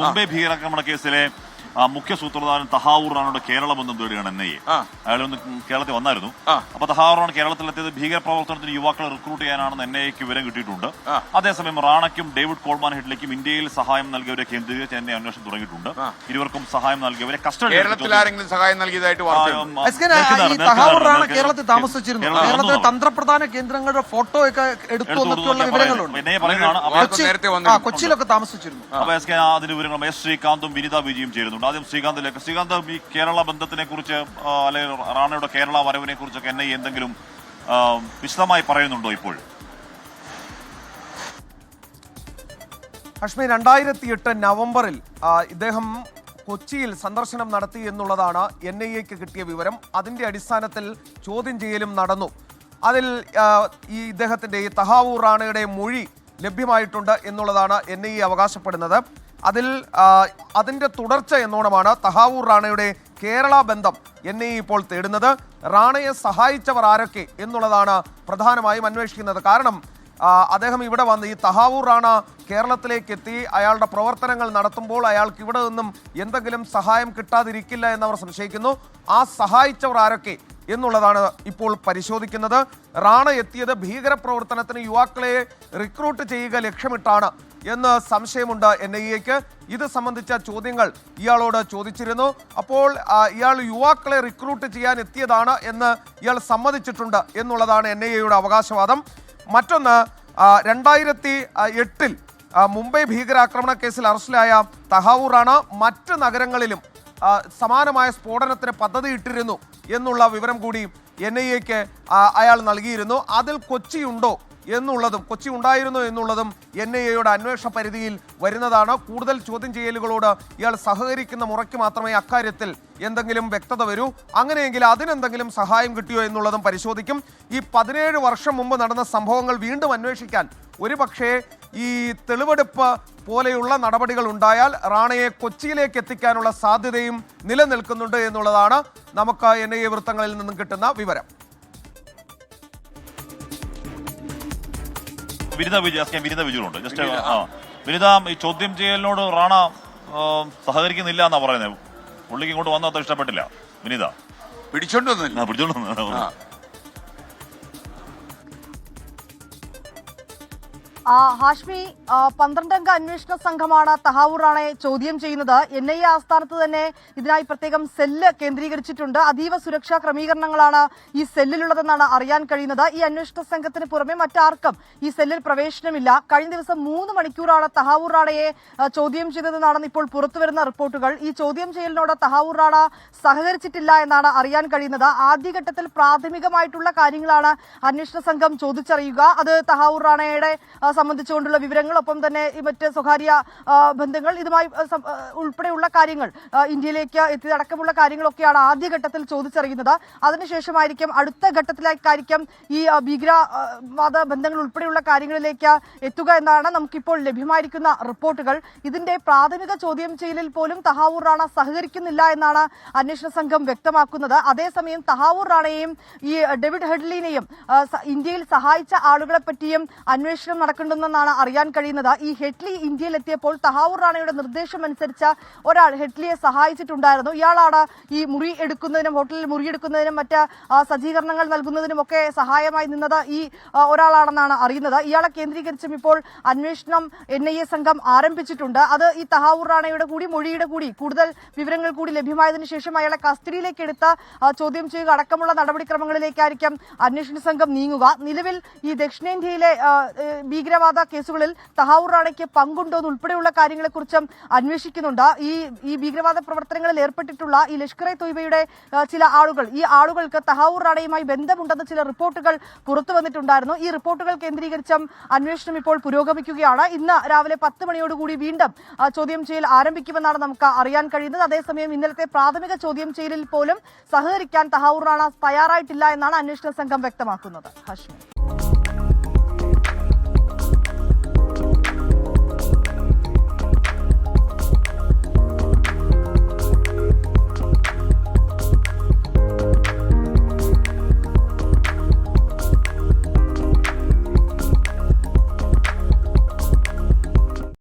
മുംബൈ ഭീകരാക്രമണ കേസിലെ മുഖ്യ സൂത്രധാരൻ തഹാവൂർ റാണയുടെ കേരള ബന്ധം തേടുകയാണ് എൻ ഐ എ. അയാൾ ഒന്ന് കേരളത്തിൽ വന്നായിരുന്നു. അപ്പൊ തഹാവൂർ റാണ കേരളത്തിലെത്തിയത് ഭീകരപ്രവർത്തനത്തിന് യുവാക്കളെ റിക്രൂട്ട് ചെയ്യാനാണെന്ന് എൻ ഐ എക്ക് വിവരം കിട്ടിയിട്ടുണ്ട്. അതേസമയം റാണയ്ക്കും ഡേവിഡ് കോൾമാൻ ഹെഡ്ലിക്കും ഇന്ത്യയിൽ സഹായം നൽകിയവരെ കേന്ദ്രീകരിച്ച് എന്നെ അന്വേഷണം തുടങ്ങിയിട്ടുണ്ട്. ഇരുവർക്കും സഹായം നൽകിയവരെ കസ്റ്റഡി കേരളത്തിൽ ആരെങ്കിലും സഹായം നൽകിയതായിട്ട് തഹാവൂർ റാണ കേരളത്തിൽ താമസിച്ചിരുന്നു. കേരളത്തിലെ തന്ത്രപ്രധാന കേന്ദ്രങ്ങളുടെ ഫോട്ടോ ഒക്കെ എടുത്തു എന്നൊക്കെയുള്ള വിവരങ്ങളുണ്ട്. കൊച്ചിയിലൊക്കെ താമസിച്ചിരുന്നു. അപ്പൊ അതിന് വിവരങ്ങളും എസ് ശ്രീകാന്തും വിനിത വിജയും ചേരുന്നുണ്ട് ആദ്യം ശ്രീകാന്തിലേക്ക്. ശ്രീകാന്ത് ഈ കേരള ബന്ധത്തിനെ കുറിച്ച് അല്ലെങ്കിൽ റാണയുടെ കേരള വരവിനെ കുറിച്ചൊക്കെ എന്നെ എന്തെങ്കിലും വിശദമായി പറയുന്നുണ്ടോ ഇപ്പോൾ? കശ്മീർ രണ്ടായിരത്തി എട്ട് നവംബറിൽ ഇദ്ദേഹം കൊച്ചിയിൽ സന്ദർശനം നടത്തി എന്നുള്ളതാണ് എൻ ഐ എക്ക് കിട്ടിയ വിവരം. അതിന്റെ അടിസ്ഥാനത്തിൽ ചോദ്യം ചെയ്യലും നടന്നു. അതിൽ ഈ ഇദ്ദേഹത്തിന്റെ ഈ തഹാവൂർ റാണയുടെ മൊഴി ലഭ്യമായിട്ടുണ്ട് എന്നുള്ളതാണ് എൻ ഐ എ അവകാശപ്പെടുന്നത്. അതിൽ അതിന്റെ തുടർച്ച എന്നോണമാണ് തഹാവൂർ റാണയുടെ കേരള ബന്ധം എന്നെ ഇപ്പോൾ തേടുന്നത്. റാണയെ സഹായിച്ചവർ ആരൊക്കെ എന്നുള്ളതാണ് പ്രധാനമായും അന്വേഷിക്കുന്നത്. കാരണം അദ്ദേഹം ഇവിടെ വന്ന് ഈ തഹാവൂർ റാണ കേരളത്തിലേക്ക് എത്തി അയാളുടെ പ്രവർത്തനങ്ങൾ നടത്തുമ്പോൾ അയാൾക്ക് ഇവിടെ നിന്നും എന്തെങ്കിലും സഹായം കിട്ടാതിരിക്കില്ല എന്നവർ സംശയിക്കുന്നു. ആ സഹായിച്ചവർ ആരൊക്കെ എന്നുള്ളതാണ് ഇപ്പോൾ പരിശോധിക്കുന്നത്. റാണ എത്തിയത് ഭീകരപ്രവർത്തനത്തിന് യുവാക്കളെ റിക്രൂട്ട് ചെയ്യുക ലക്ഷ്യമിട്ടാണ് എന്ന് സംശയമുണ്ട് എൻ ഐ എക്ക്. ഇത് സംബന്ധിച്ച ചോദ്യങ്ങൾ ഇയാളോട് ചോദിച്ചിരുന്നു. അപ്പോൾ ഇയാൾ യുവാക്കളെ റിക്രൂട്ട് ചെയ്യാൻ എത്തിയതാണ് എന്ന് ഇയാൾ സമ്മതിച്ചിട്ടുണ്ട് എന്നുള്ളതാണ് എൻ ഐ എയുടെ അവകാശവാദം. മറ്റൊന്ന് രണ്ടായിരത്തി എട്ടിൽ മുംബൈ ഭീകരാക്രമണ കേസിൽ അറസ്റ്റിലായ തഹാവൂറാണ് മറ്റ് നഗരങ്ങളിലും സമാനമായ സ്ഫോടനത്തിന് പദ്ധതിയിട്ടിരുന്നു എന്നുള്ള വിവരം കൂടി എൻ ഐ എക്ക് അയാൾ നൽകിയിരുന്നു. അതിൽ കൊച്ചിയുണ്ടോ എന്നുള്ളതും കൊച്ചി ഉണ്ടായിരുന്നു എന്നുള്ളതും എൻ ഐ എയുടെ അന്വേഷണ പരിധിയിൽ വരുന്നതാണ്. കൂടുതൽ ചോദ്യം ചെയ്യലുകളോട് ഇയാൾ സഹകരിക്കുന്ന മുറയ്ക്ക് മാത്രമേ അക്കാര്യത്തിൽ എന്തെങ്കിലും വ്യക്തത വരൂ. അങ്ങനെയെങ്കിൽ അതിനെന്തെങ്കിലും സഹായം കിട്ടിയോ എന്നുള്ളതും പരിശോധിക്കും. ഈ പതിനേഴ് വർഷം മുമ്പ് നടന്ന സംഭവങ്ങൾ വീണ്ടും അന്വേഷിക്കാൻ ഒരുപക്ഷേ ഈ തെളിവെടുപ്പ് പോലെയുള്ള നടപടികൾ ഉണ്ടായാൽ റാണയെ കൊച്ചിയിലേക്ക് എത്തിക്കാനുള്ള സാധ്യതയും നിലനിൽക്കുന്നുണ്ട് എന്നുള്ളതാണ് നമുക്ക് എൻ ഐ എ വൃത്തങ്ങളിൽ നിന്നും കിട്ടുന്ന വിവരം. Vinitha Vijay S K Vinitha. വിജയുണ്ട് just ആ. വിനിത ഈ ചോദ്യം ചെയ്യലിനോട് റാണ സഹകരിക്കുന്നില്ല എന്നാ പറയുന്നത്. പുള്ളിക്ക് ഇങ്ങോട്ട് വന്നത് ഇഷ്ടപ്പെട്ടില്ല. വിനിത. പിടിച്ചോണ്ട് വന്നില്ല. ആ, പിടിച്ചോണ്ട് വന്നു. ഹാഷ്മി പന്ത്രണ്ടംഗ അന്വേഷണ സംഘമാണ് തഹാവൂർ റാണയെ ചോദ്യം ചെയ്യുന്നത്. എൻ ഐ എ ആസ്ഥാനത്ത് തന്നെ ഇതിനായി പ്രത്യേകം സെല്ല് കേന്ദ്രീകരിച്ചിട്ടുണ്ട്. അതീവ സുരക്ഷാ ക്രമീകരണങ്ങളാണ് ഈ സെല്ലിലുള്ളതെന്നാണ് അറിയാൻ കഴിയുന്നത്. ഈ അന്വേഷണ സംഘത്തിന് പുറമെ മറ്റാർക്കും ഈ സെല്ലിൽ പ്രവേശനമില്ല. കഴിഞ്ഞ ദിവസം മൂന്ന് മണിക്കൂറാണ് തഹാവൂർ റാണയെ ചോദ്യം ചെയ്തതെന്നാണ് ഇപ്പോൾ പുറത്തുവരുന്ന റിപ്പോർട്ടുകൾ. ഈ ചോദ്യം ചെയ്യലിനോട് തഹാവൂർ റാണ സഹകരിച്ചിട്ടില്ല എന്നാണ് അറിയാൻ കഴിയുന്നത്. ആദ്യഘട്ടത്തിൽ പ്രാഥമികമായിട്ടുള്ള കാര്യങ്ങളാണ് അന്വേഷണ സംഘം ചോദിച്ചറിയുക. അത് തഹാവൂർ റാണയുടെ സംബന്ധിച്ചുകൊണ്ടുള്ള വിവരങ്ങൾ ഒപ്പം തന്നെ മറ്റ് സ്വകാര്യ ബന്ധങ്ങൾ ഇതുമായി ഉൾപ്പെടെയുള്ള കാര്യങ്ങൾ ഇന്ത്യയിലേക്ക് എത്തിയതടക്കമുള്ള കാര്യങ്ങളൊക്കെയാണ് ആദ്യഘട്ടത്തിൽ ചോദിച്ചറിയുന്നത്. അതിനുശേഷമായിരിക്കും അടുത്ത ഘട്ടത്തിലേക്കായിരിക്കും ഈ ഭീകരവാദ ബന്ധങ്ങൾ ഉൾപ്പെടെയുള്ള കാര്യങ്ങളിലേക്ക് എത്തുക എന്നാണ് നമുക്കിപ്പോൾ ലഭ്യമായിരിക്കുന്ന റിപ്പോർട്ടുകൾ. ഇതിന്റെ പ്രാഥമിക ചോദ്യം ചെയ്യലിൽ പോലും തഹാവൂർ റാണ സഹകരിക്കുന്നില്ല എന്നാണ് അന്വേഷണ സംഘം വ്യക്തമാക്കുന്നത്. അതേസമയം തഹാവൂർ റാണയെയും ഈ ഡേവിഡ് ഹെഡ്ലിനെയും ഇന്ത്യയിൽ സഹായിച്ച ആളുകളെ പറ്റിയും അന്വേഷണം നടക്കുന്നുണ്ടെന്നാണ് അറിയാൻ കഴിയുന്നത്. ഈ ഹെഡ്ലി ഇന്ത്യയിലെത്തിയപ്പോൾ തഹാവൂർ റാണയുടെ നിർദ്ദേശം അനുസരിച്ച് ഒരാൾ ഹെഡ്ലിയെ സഹായിച്ചിട്ടുണ്ടായിരുന്നു. ഇയാളാണ് ഈ മുറി എടുക്കുന്നതിനും ഹോട്ടലിൽ മുറി എടുക്കുന്നതിനും മറ്റ് സജ്ജീകരണങ്ങൾ നൽകുന്നതിനും ഒക്കെ സഹായമായി നിന്നത് ഈ ഒരാളാണെന്നാണ് അറിയുന്നത്. ഇയാളെ കേന്ദ്രീകരിച്ചും ഇപ്പോൾ അന്വേഷണം എൻ ഐ എ സംഘം ആരംഭിച്ചിട്ടുണ്ട്. അത് ഈ തഹാവൂർ റാണയുടെ കൂടി മൊഴിയുടെ കൂടി കൂടുതൽ വിവരങ്ങൾ കൂടി ലഭ്യമായതിനു ശേഷം അയാളെ കസ്റ്റഡിയിലേക്ക് എടുത്ത് ചോദ്യം ചെയ്യുക അടക്കമുള്ള നടപടിക്രമങ്ങളിലേക്കായിരിക്കും അന്വേഷണ സംഘം നീങ്ങുക. നിലവിൽ ഈ ദക്ഷിണേന്ത്യയിലെ ഏ, ഭീകരവാദ കേസുകളിൽ തഹാവൂർ റാണയ്ക്ക് പങ്കുണ്ടോ എന്നുൾപ്പെടെയുള്ള കാര്യങ്ങളെക്കുറിച്ചും അന്വേഷിക്കുന്നുണ്ട്. ഈ ഈ ഭീകരവാദ പ്രവർത്തനങ്ങളിൽ ഏർപ്പെട്ടിട്ടുള്ള ഈ ലഷ്കർ എ തൊയ്ബയുടെ ചില ആളുകൾ ഈ ആളുകൾക്ക് തഹാവൂർ റാണയുമായി ബന്ധമുണ്ടെന്ന് ചില റിപ്പോർട്ടുകൾ പുറത്തു വന്നിട്ടുണ്ടായിരുന്നു. ഈ റിപ്പോർട്ടുകൾ കേന്ദ്രീകരിച്ചും അന്വേഷണം ഇപ്പോൾ പുരോഗമിക്കുകയാണ്. ഇന്ന് രാവിലെ പത്ത് മണിയോടുകൂടി വീണ്ടും ചോദ്യം ചെയ്യൽ ആരംഭിക്കുമെന്നാണ് നമുക്ക് അറിയാൻ കഴിയുന്നത്. അതേസമയം ഇന്നലത്തെ പ്രാഥമിക ചോദ്യം ചെയ്യലിൽ പോലും സഹകരിക്കാൻ തഹാവൂർ റാണ തയ്യാറായിട്ടില്ല എന്നാണ് അന്വേഷണ സംഘം വ്യക്തമാക്കുന്നത്. ഹാഷ്മി.